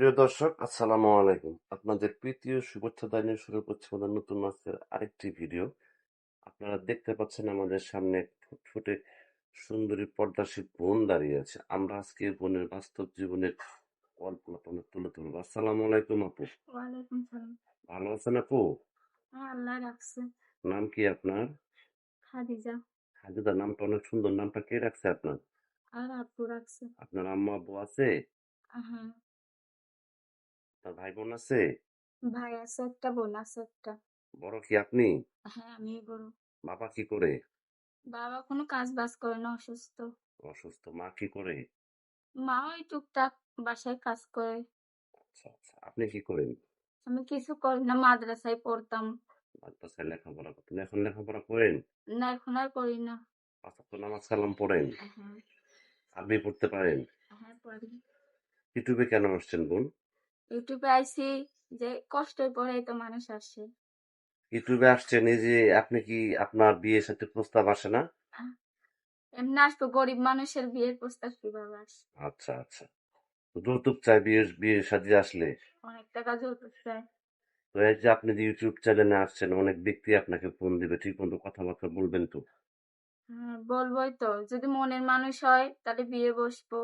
প্রিয় দর্শক আসসালামু আলাইকুম। আপনাদের প্রীতীয় শুভেচ্ছা জানিয়ে শুরু করছি আমাদের নতুন মাসের আরেকটি ভিডিও। আপনারা দেখতে পাচ্ছেন আমাদের সামনে ফুটফুটে সুন্দরী পর্দাশীল বোন দাঁড়িয়ে আছে। আমরা আজকে বোনের বাস্তব জীবনের কল্পনা আপনাদের তুলে ধরবো। আসসালামু আলাইকুম আপু। ভালো আছেন আপু? হ্যাঁ আল্লাহ রাখছে। নাম কি আপনার? খাদিজা। হাজিদা নামটা অনেক সুন্দর। নামটা কে রাখছে আপনার? আর আপু রাখছে। আপনার আম্মা আব্বু আছে? হ্যাঁ। আপনার ভাই বোন আছে? ভাই আছে একটা বোন আছে একটা। বড় কি আপনি? হ্যাঁ আমি বড়। বাবা কি করে? বাবা কোনো কাজ বাজ করে না অসুস্থ। অসুস্থ। মা কি করে? মা ওই টুকটাক বাসায় কাজ করে। আচ্ছা আচ্ছা। আপনি কি করেন? আমি কিছু করি না মাদ্রাসায় পড়তাম। মাদ্রাসায় লেখাপড়া করতেন। এখন লেখাপড়া করেন? না এখন আর করি না। পাঁচ ওয়াক্ত নামাজ কালাম পড়েন? হ্যাঁ। আরবি পড়তে পারেন? হ্যাঁ পড়ি। ইউটিউবে কেন আসছেন বোন? ইউটিউবে আইসি যে কষ্টের পরে তো মানুষ আসে। ইউটিউবে আসছেন এই যে আপনি কি আপনার বিয়ের সাথে প্রস্তাব আসে না? এমনি আসব গরিব মানুষের বিয়ের প্রস্তাব কীভাবে আসে? আচ্ছা আচ্ছা। তো যৌতুক চাই বিয়ের বিয়ের সাথে আসলে? অনেক টাকা যৌতুক চায় তো এই যে আপনি যে ইউটিউব চ্যানেলে আসছেন অনেক ব্যক্তি আপনাকে ফোন দিবে ঠিক মতো কথাবার্তা বলবেন তো? হ্যাঁ বলবোই তো। যদি মনের মানুষ হয় তাহলে বিয়ে বসবো।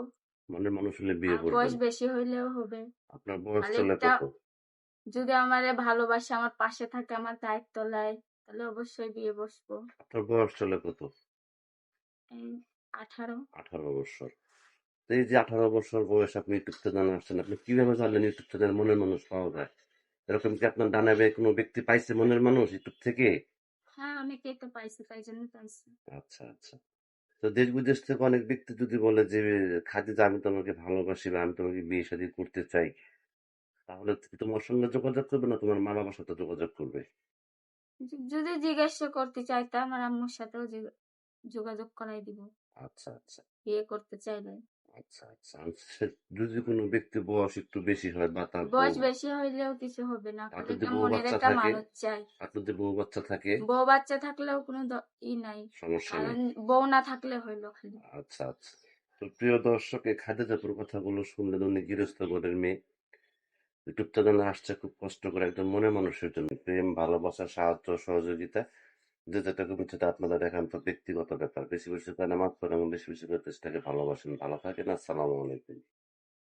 মনের মানুষ হলে বিয়ে আর বয়স বেশি হইলেও হবে। আপনার বয়স আর চলে কত যদি আমারে ভালোবাসে আমার পাশে থাকে আমার দায়িত্ব নেয় তাহলে অবশ্যই বিয়ে বসবো। আপনার বয়স চলে কত? আঠারো। আঠারো বছর। তো এই যে আঠারো বছর বয়স আপনি ইউটিউব চ্যানেল আসছেন আপনি কীভাবে জানলেন ইউটিউব চ্যানেল মনের মানুষ পাওয়া যায়? এরকম কি আপনার ডানাবে কোনো ব্যক্তি পাইছে মনের মানুষ ইউটিউব থেকে? হ্যাঁ অনেকেই তো পাইছে তাই জন্য পাইছে আচ্ছা আচ্ছা। তো দেশ বিদেশ থেকে অনেক ব্যক্তি যদি বলে যে খাদিজা আমি তোমাকে ভালোবাসি বা আমি তোমাকে বিয়ে শাদী করতে চাই তাহলে তোমার সঙ্গে যোগাযোগ করবে না তোমার মা বাবার সাথে যোগাযোগ করবে? যদি জিজ্ঞাসা করতে চাই তা আমার আম্মুর সাথেও যোগাযোগ করাই দিব। আচ্ছা আচ্ছা। বিয়ে করতে চাইলে। আচ্ছা আচ্ছা। সে- যদি কোনো বয়স একটু বেশি হয় বা তার বয়স বউ- বেশি হইলেও কিছু হবে না আর যদি একটা বউ মনের বাচ্চা একটা থাকে? মানুষ চাই। আর বউ বাচ্চা থাকে? বউ বাচ্চা থাকলেও কোনো দ- ই নাই। সমস্যা নেই। বউ না থাকলে হইল খালি। আচ্ছা আচ্ছা। তো প্রিয় দর্শক এই খাদিজাপুর কথাগুলো শুনলে উনি গৃহস্থ ঘরের মেয়ে। ইউটিউব চ্যানেলে আসছে খুব কষ্ট করে একদম মনে মানুষের জন্য। প্রেম ভালোবাসা সাহায্য সহযোগিতা। যেটা করবেন সেটা দেখান তো ব্যক্তিগত ব্যাপার। বেশি বেশি করে নামাজ পড়েন এবং বেশি বেশি করে দেশটাকে ভালোবাসেন, ভালো থাকেন। আসসালামু আলাইকুম।